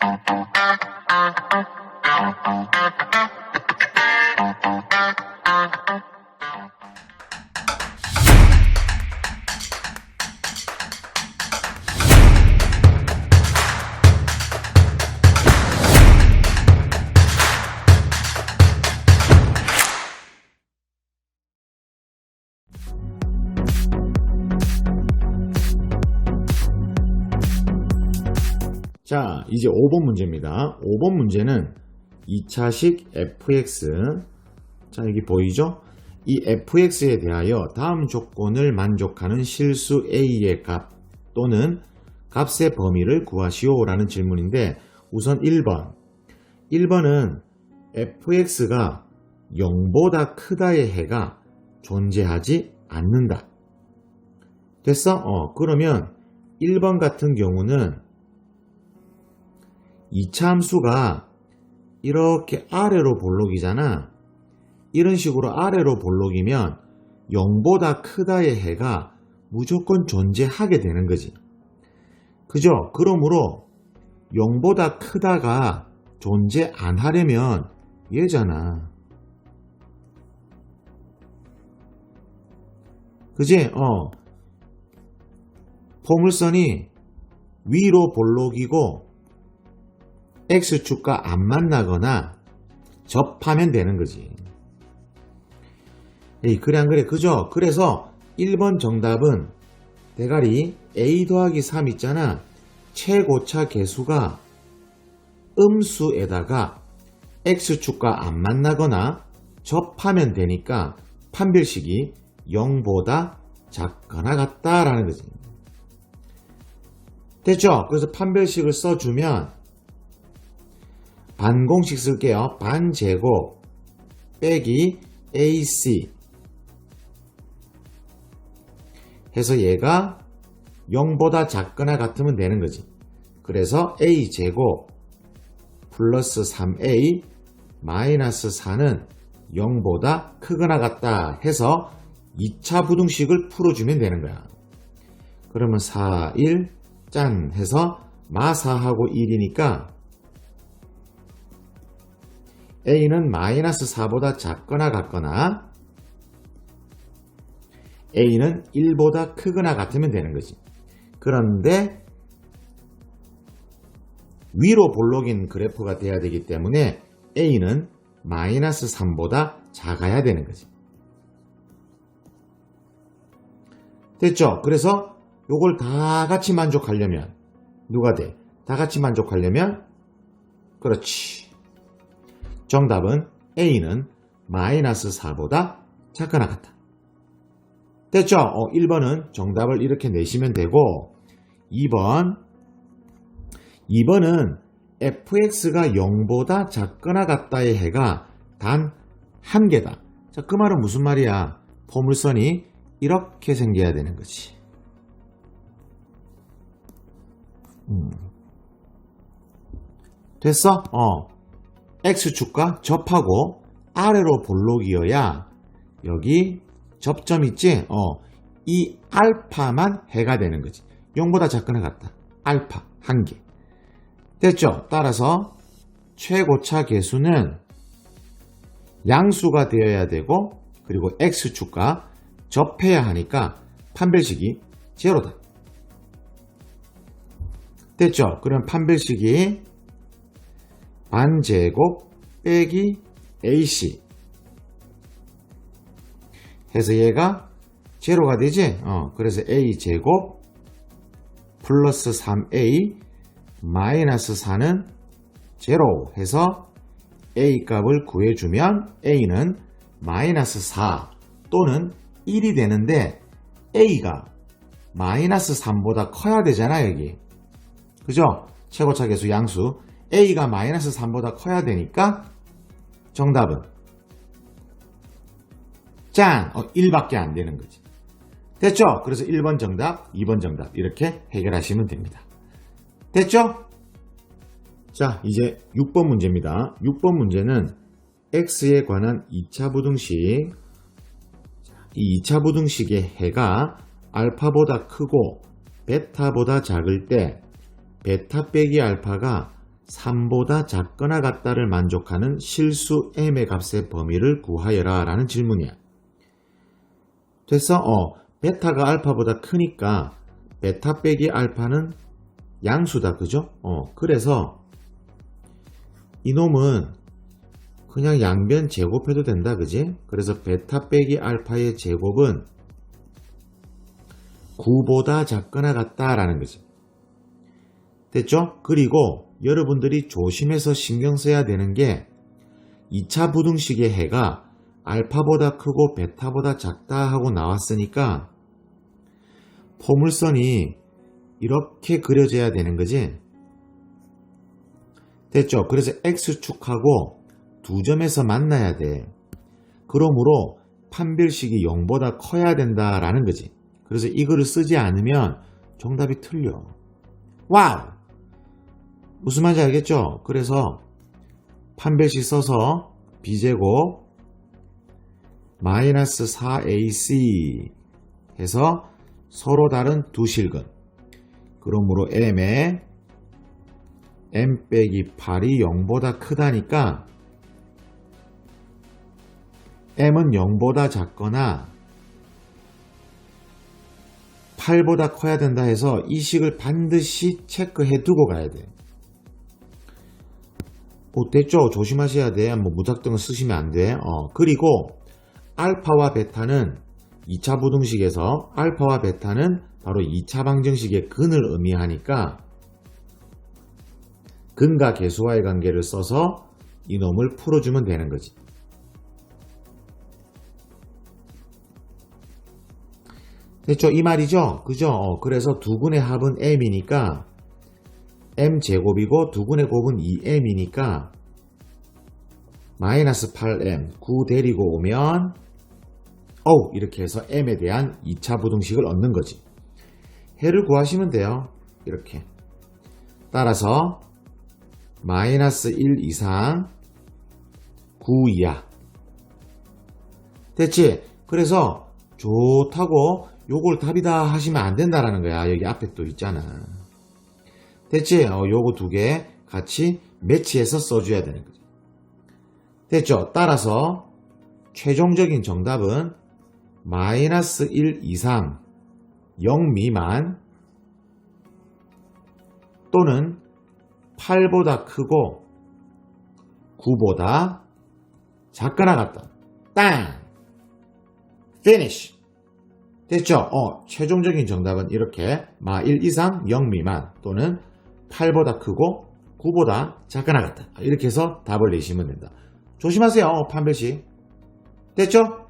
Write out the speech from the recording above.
자, 이제 5번 문제입니다. 5번 문제는 2차식 fx. 자, 여기 보이죠? 이 fx에 대하여 다음 조건을 만족하는 실수 a의 값 또는 값의 범위를 구하시오 라는 질문인데 우선 1번. 1번은 fx가 0보다 크다의 해가 존재하지 않는다. 됐어? 어, 그러면 1번 같은 경우는 이차 함수가 이렇게 아래로 볼록이잖아. 이런 식으로 아래로 볼록이면 0보다 크다의 해가 무조건 존재하게 되는 거지. 그죠? 그러므로 0보다 크다가 존재 안 하려면 얘잖아. 그지? 어. 포물선이 위로 볼록이고 X축과 안 만나거나 접하면 되는 거지. 에이, 그래 안 그래? 그죠? 그래서 1번 정답은 대가리 A 더하기 3 있잖아. 최고차 개수가 음수에다가 X축과 안 만나거나 접하면 되니까 판별식이 0보다 작거나 같다라는 거지. 됐죠? 그래서 판별식을 써주면 반 공식 쓸게요. 반 제곱 빼기 AC 해서 얘가 0보다 작거나 같으면 되는 거지. 그래서 A제곱 플러스 3A 마이너스 4는 0보다 크거나 같다 해서 2차 부등식을 풀어주면 되는 거야. 그러면 4, 1, 짠 해서 마4하고 1이니까 a는 마이너스 4보다 작거나 같거나 a는 1보다 크거나 같으면 되는 거지. 그런데 위로 볼록인 그래프가 돼야 되기 때문에 a는 마이너스 3보다 작아야 되는 거지. 됐죠? 그래서 요걸 다 같이 만족하려면 누가 돼? 다 같이 만족하려면 그렇지. 정답은 A는 마이너스 4보다 작거나 같다. 됐죠? 어, 1번은 정답을 이렇게 내시면 되고 2번 2번은 fx가 0보다 작거나 같다의 해가 단 한 개다. 자, 그 말은 무슨 말이야? 포물선이 이렇게 생겨야 되는 거지. 음. 됐어? 어. X축과 접하고 아래로 볼록이어야 여기 접점 있지? 어. 이 알파만 해가 되는 거지. 0보다 작거나 같다. 알파 한 개. 됐죠? 따라서 최고차 개수는 양수가 되어야 되고 그리고 X축과 접해야 하니까 판별식이 제로다. 됐죠? 그럼 판별식이 반제곱 빼기 AC 해서 얘가 제로가 되지? 어, 그래서 A제곱 플러스 3A 마이너스 4는 제로 해서 A 값을 구해주면 A는 마이너스 4 또는 1이 되는데 A가 마이너스 3보다 커야 되잖아 여기 그죠? 최고차 계수 양수 A가 마이너스 3보다 커야 되니까 정답은 짠! 어, 1밖에 안 되는 거지. 됐죠? 그래서 1번 정답, 2번 정답 이렇게 해결하시면 됩니다. 됐죠? 자, 이제 6번 문제입니다. 6번 문제는 x에 관한 2차 부등식 이 2차 부등식의 해가 알파보다 크고 베타보다 작을 때 베타 빼기 알파가 3보다 작거나 같다를 만족하는 실수 m의 값의 범위를 구하여라 라는 질문이야. 됐어? 어, 베타가 알파보다 크니까 베타 빼기 알파는 양수다. 그죠? 어, 그래서 이놈은 그냥 양변 제곱해도 된다. 그지? 그래서 베타 빼기 알파의 제곱은 9보다 작거나 같다라는 거지. 됐죠? 그리고 여러분들이 조심해서 신경 써야 되는 게 2차 부등식의 해가 알파보다 크고 베타보다 작다 하고 나왔으니까 포물선이 이렇게 그려져야 되는 거지. 됐죠? 그래서 X축하고 두 점에서 만나야 돼. 그러므로 판별식이 0보다 커야 된다라는 거지. 그래서 이거를 쓰지 않으면 정답이 틀려. 와우! 무슨 말인지 알겠죠? 그래서 판별식 써서 b제곱 마이너스 4ac 해서 서로 다른 두 실근 그러므로 m의 m 빼기 8이 0보다 크다니까 m은 0보다 작거나 8보다 커야 된다 해서 이 식을 반드시 체크해 두고 가야 돼. 어, 됐죠? 조심하셔야 돼. 뭐 무작정을 쓰시면 안 돼. 어, 그리고 알파와 베타는 2차 부등식에서 알파와 베타는 바로 2차 방정식의 근을 의미하니까 근과 계수와의 관계를 써서 이놈을 풀어주면 되는 거지. 됐죠? 이 말이죠? 그죠? 어, 그래서 두 근의 합은 m이니까 m제곱이고 두 근의 곱은 2m이니까 마이너스 8m 9 데리고 오면 어우 이렇게 해서 m에 대한 2차 부등식을 얻는 거지. 해를 구하시면 돼요. 이렇게. 따라서 마이너스 1 이상 9 이하. 됐지? 그래서 좋다고 요걸 답이다 하시면 안 된다라는 거야. 여기 앞에 또 있잖아. 됐지? 어, 요거 두 개 같이 매치해서 써줘야 되는 거죠. 됐죠? 따라서 최종적인 정답은 마이너스 1 이상 0 미만 또는 8보다 크고 9보다 작거나 같다. 땅! finish! 됐죠? 어, 최종적인 정답은 이렇게 마 1 이상 0 미만 또는 8보다 크고 9보다 작거나 같다. 이렇게 해서 답을 내시면 된다. 조심하세요. 판별식. 됐죠?